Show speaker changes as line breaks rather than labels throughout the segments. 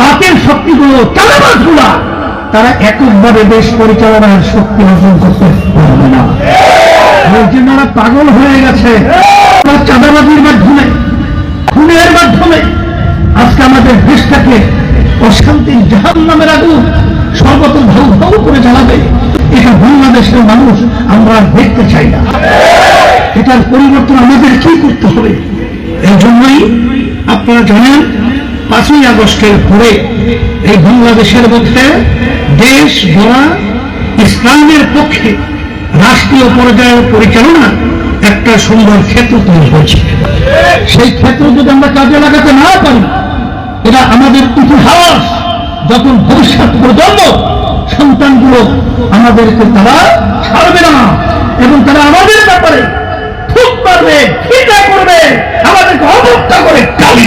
বাতের শক্তিগুলো চালাবাসগুলা তারা এককভাবে দেশ পরিচালনার শক্তি অর্জন করতে পারবে না। জন্য ওরা পাগল হয়ে গেছে চাঁদাবাজির মাধ্যমে, খুনের মাধ্যমে, আজকে আমাদের দেশটাকে অশান্তির জাহান নামের আগুন সর্বত ভাউ ভাউ করে জ্বালাবে। এটা বাংলাদেশের মানুষ আমরা দেখতে চাই না। এটার পরিবর্তন আমাদের কি করতে হবে? এই জন্যই আপনারা জানেন পাঁচই আগস্টের পরে এই বাংলাদেশের মধ্যে দেশ গড়া ইসলামের পক্ষে রাষ্ট্রীয় পর্যায়ের পরিচালনা একটা সুন্দর ক্ষেত্র তৈরি হয়েছে। সেই ক্ষেত্র যদি আমরা কাজে লাগাতে না পারি, এটা আমাদের ইতিহাস, যখন ভবিষ্যৎ প্রজন্ম সন্তানগুলো আমাদেরকে তারা ছাড়বে না এবং তারা আমাদের ব্যাপারে খুব পারবে ঠিকা করবে, আমাদেরকে অবস্থা করে গালি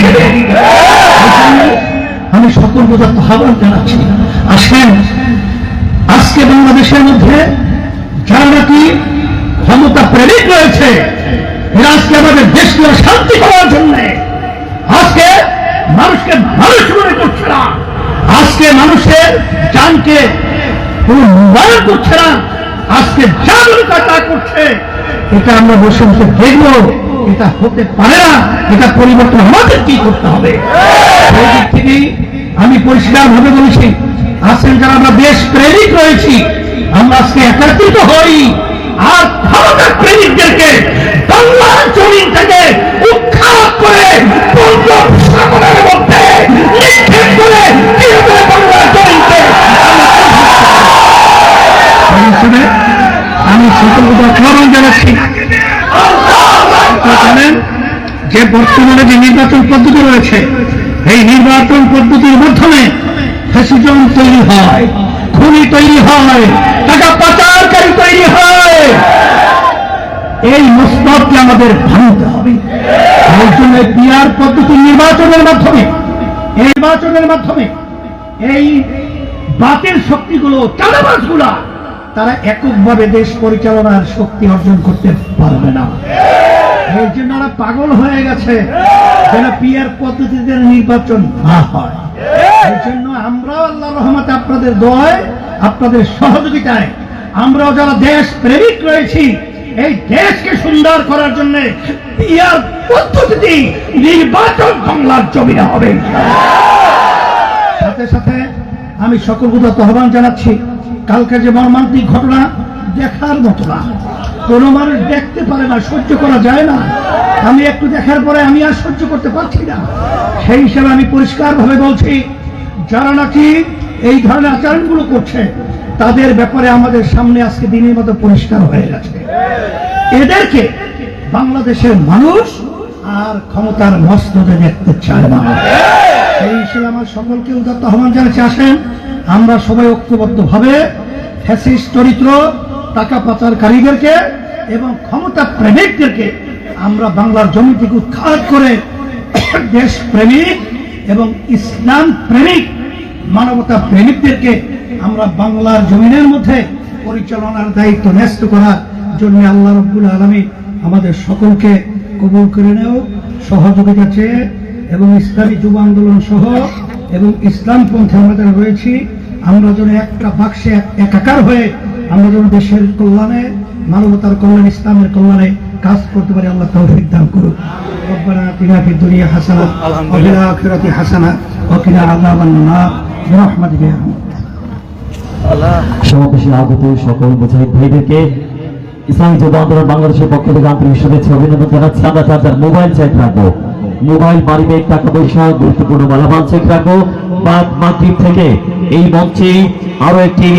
আমি সকল বোঝার আহ্বান জানাচ্ছি। আসেন, আজকে বাংলাদেশের মধ্যে যারা নাকি ক্ষমতা প্রেমিক রয়েছে আজকে আমাদের দেশকে শান্তি করার জন্য আজকে মানুষকে মানুষ মনে করছে না। আজকে মানুষের জানকে কোনো মূল্যায়ন করছে না। আজকে যা তা করছে। এটা আমরা বসে বসে দেখব এটা হতে পারে না, এটা পরিবর্তন আমাদের কি করতে হবে? আমি পরিষ্কার ভাবে বলেছি আজকে যারা আমরা দেশ প্রেমিক রয়েছি, আমরা আজকে একত্রিত হই, আর ক্ষমতা প্রেমিকদেরকে বাংলার জমিন থেকে উৎখাত করে মধ্যে নিক্ষেপ করে যে বর্তমানে যে নির্বাচন পদ্ধতি রয়েছে, এই নির্বাচন পদ্ধতির মাধ্যমে ফ্যাসিজম তৈরি হয়, খুনি তৈরি হয়, টাকা পাচারকারী তৈরি হয়। এই মস্তককে আমাদের ভাঙতে হবে। এই জন্য পিয়ার পদ্ধতি নির্বাচনের মাধ্যমে নির্বাচনের মাধ্যমে এই বাতের শক্তিগুলো চালাবাসগুলা তারা এককভাবে দেশ পরিচালনার শক্তি অর্জন করতে পারবে না। এই জন্য পাগল হয়ে গেছে। যেন পিয়ার পদ্ধতিতে নির্বাচন না হয়। এই জন্য আমরাও আল্লাহ রহমতে আপনাদের দয়, আপনাদের সহযোগিতায় আমরাও যারা দেশ প্রেমিক রয়েছি, এই দেশকে সুন্দর করার জন্য পিয়ার পদ্ধতি নির্বাচন বাংলার জমিনে হবে। সাথে সাথে আমি সকল উদাত আহ্বান জানাচ্ছি, কালকে যে মর্মান্তিক ঘটনা দেখার মতো না। কোনো মানুষ দেখতে পারে না, সহ্য করা যায় না। আমি একটু দেখার পরে আমি আর সহ্য করতে পারছি না। সেই হিসেবে আমি পরিষ্কারভাবে বলছি, যারা নাকি এই ধরনের আচরণগুলো করছে, তাদের ব্যাপারে আমাদের সামনে আজকে দিনের মতো পরিষ্কার হয়ে গেছে। এদেরকে বাংলাদেশের মানুষ আর ক্ষমতার মস্তদে দেখতে চায় না। সেই হিসেবে আমার সকলকে উদাত্ত আহ্বান জানাচ্ছি, আসেন, আমরা সবাই ঐক্যবদ্ধ ভাবে ফ্যাসিস্ট চরিত্র টাকা পাচার কারিগরকে এবং ক্ষমতা প্রেমিকদেরকে আমরা বাংলার জমি থেকে উৎখাত করে দেশ প্রেমিক এবং ইসলাম প্রেমিক, মানবতা প্রেমিকদেরকে আমরা বাংলার জমিনের মধ্যে পরিচালনার দায়িত্ব ন্যস্ত করার জন্য আল্লাহ রব্বুল আলমী আমাদের সকলকে কবুল করে নেও, সহযোগিতা চেয়ে এবং ইসলামী যুব আন্দোলন সহ এবং ইসলাম পন্থে আমরা রয়েছি, আমরা যেন একটা বাক্সে এক- একাকার হয়ে আমরা যেন দেশের কল্যাণে মানবতার কল্যাণ ইসলামের কল্যাণে কাজ করতে পারি আল্লাহ তৌফিক দান করুক ربنا آتنا في الدنيا حسنة وفي الآخرة حسنة وقنا عذاب النار برحمتك يا رب
সমাবেশে আগত সকল মুজাহিদ ভাইদেরকে ইসলামী যুব আন্দোলন বাংলাদেশের পক্ষ থেকে আন্তরিক শুভেচ্ছা অভিনন্দন জানাচ্ছি আমরা তাদের মোবাইল চেক রাখবো মোবাইল বাড়ি ব্যাগ টাকা পয়সা গুরুত্বপূর্ণ মালামাল চেক রাখবো বাদ মাতৃক থেকে এই মঞ্চে আরো একটি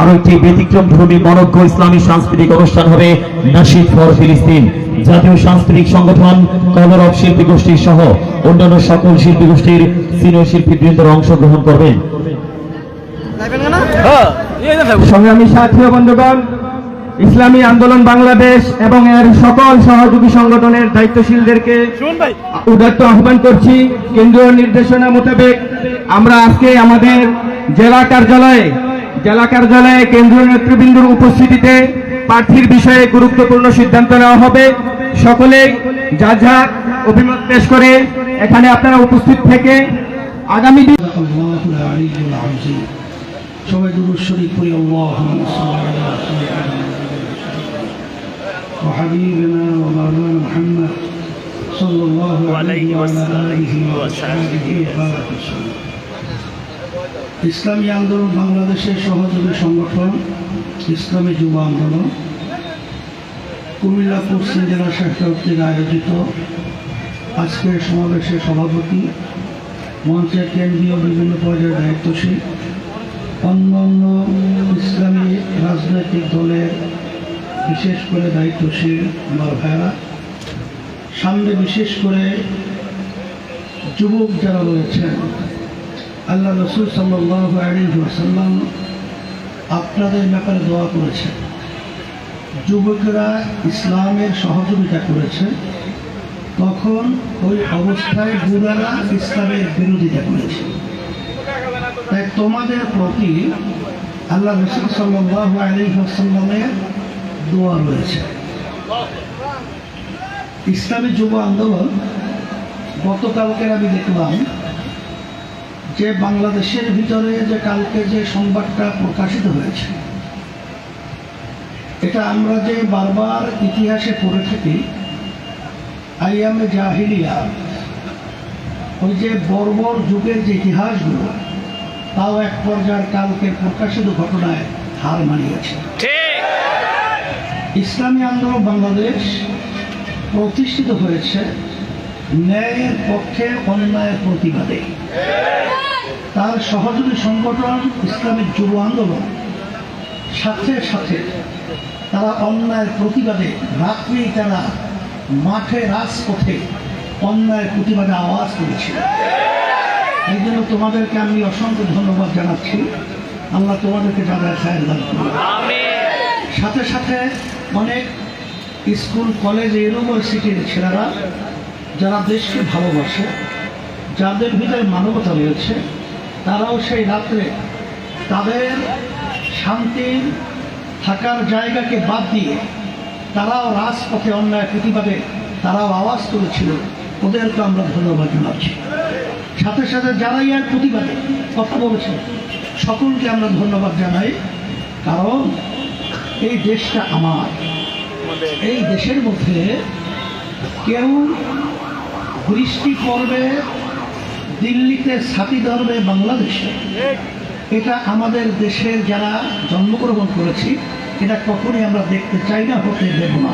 আরও একটি ব্যতিক্রম ধর্মী মনজ্ঞ ইসলামী সাংস্কৃতিক অনুষ্ঠান হবে নাসিদ ফর ফিলিস্তিন। জাতীয় সাংস্কৃতিক সংগঠন কলর অফ শিল্পী গোষ্ঠী সহ অন্যান্য সকল শিল্পী গোষ্ঠীর সিনিয়র শিল্পীবৃন্দরা অংশগ্রহণ করবেন।
সংগ্রামী সাথী বন্ধুগণ, ইসলামী আন্দোলন বাংলাদেশ এবং এর সকল সহযোগী সংগঠনের দায়িত্বশীলদেরকে উদাত্ত আহ্বান করছি। কেন্দ্রীয় নির্দেশনা মোতাবেক আমরা আজকে আমাদের জেলা কার্যালয়ে জেলা কার্যালয়ে কেন্দ্রীয় নেতৃবৃন্দর উপস্থিতিতে প্রার্থীর বিষয়ে গুরুত্বপূর্ণ সিদ্ধান্ত নেওয়া হবে সকলে যা যা অভিমত পেশ করে এখানে আপনারা উপস্থিত থেকে আগামী দিন
الله العلي العظيم সবাই দুরুদ শরীফ পড়ি اللهم صل على سيدنا وحبيبنا ومولانا محمد صلى الله عليه وعلى آله وصحبه وبارك وسلم ইসলামী আন্দোলন বাংলাদেশের সহযোগী সংগঠন, ইসলামী যুব আন্দোলন। কুমিল্লা পশ্চিম জেলা শাখা কর্তৃক আয়োজিত আজকের সমাবেশের সভাপতি মঞ্চের কেন্দ্রীয় বিভিন্ন পর্যায়ের দায়িত্বশীল, অন্য অন্য ইসলামী রাজনৈতিক দলের বিশেষ করে দায়িত্বশীল আমার ভাইরা সামনে বিশেষ করে যুবক যারা রয়েছেন আল্লাহ রসুল আলিহাসাল্লাম আপনাদের ব্যাপারে দোয়া করেছেন। যুবকেরা ইসলামের সহযোগিতা করেছে তখন ওই অবস্থায় বুড়ারা ইসলামের বিরোধিতা করেছে। তাই তোমাদের প্রতি আল্লাহ রসুল সাল্লাহ আলিহাসাল্লামের দোয়া রয়েছে। ইসলামী যুব আন্দোলন গতকালকে আমি দেখলাম যে বাংলাদেশের ভিতরে যে কালকে যে সংবাদটা প্রকাশিত হয়েছে এটা আমরা যে বারবার ইতিহাসে পড়ে থাকি আইয়ামে জাহিলিয়া। ওই যে বর্বর যুগের যে ইতিহাসগুলো তাও এক পর্যায়ের কালকে প্রকাশিত ঘটনায় হার মানিয়েছে। ইসলামী আন্দোলন বাংলাদেশ প্রতিষ্ঠিত হয়েছে ন্যায়ের পক্ষে অন্যায়ের প্রতিবাদে। তার সহযোগী সংগঠন ইসলামিক যুব আন্দোলন। সাথে সাথে তারা অন্যায়ের প্রতিবাদে রাত্রি তারা মাঠে রাজপথে অন্যায়ের প্রতিবাদে আওয়াজ করেছিল এই জন্য তোমাদেরকে আমি অসংখ্য ধন্যবাদ জানাচ্ছি। আল্লাহ তোমাদেরকে দান করুন। সাথে সাথে অনেক স্কুল, কলেজ, ইউনিভার্সিটির ছেলেরা, যারা দেশকে ভালোবাসে, যাদের ভিতরে মানবতা রয়েছে তারাও সেই রাত্রে তাদের শান্তির থাকার জায়গাকে বাদ দিয়ে তারাও রাজপথে অন্যায় প্রতিবাদে তারাও আওয়াজ তুলেছিল। ওদেরকে আমরা ধন্যবাদ জানাচ্ছি। সাথে সাথে যারাই আর প্রতিবাদে কথা বলেছে, সকলকে আমরা ধন্যবাদ জানাই। কারণ এই দেশটা আমার। এই দেশের মধ্যে কেউ বৃষ্টি পড়বে দিল্লিতে ছাতি ধরবে বাংলাদেশে এটা আমাদের দেশের যারা জন্মগ্রহণ করেছি এটা কখনই আমরা দেখতে চাই না হতে দেব না।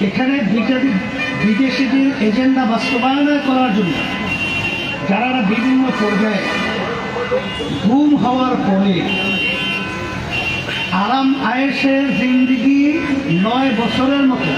এখানে বিদেশিদের এজেন্ডা বাস্তবায়ন করার জন্য যারা বিভিন্ন পর্যায়ে গুম হওয়ার পরে আরাম আয়েসের জিন্দিগি নয় বছরের মতো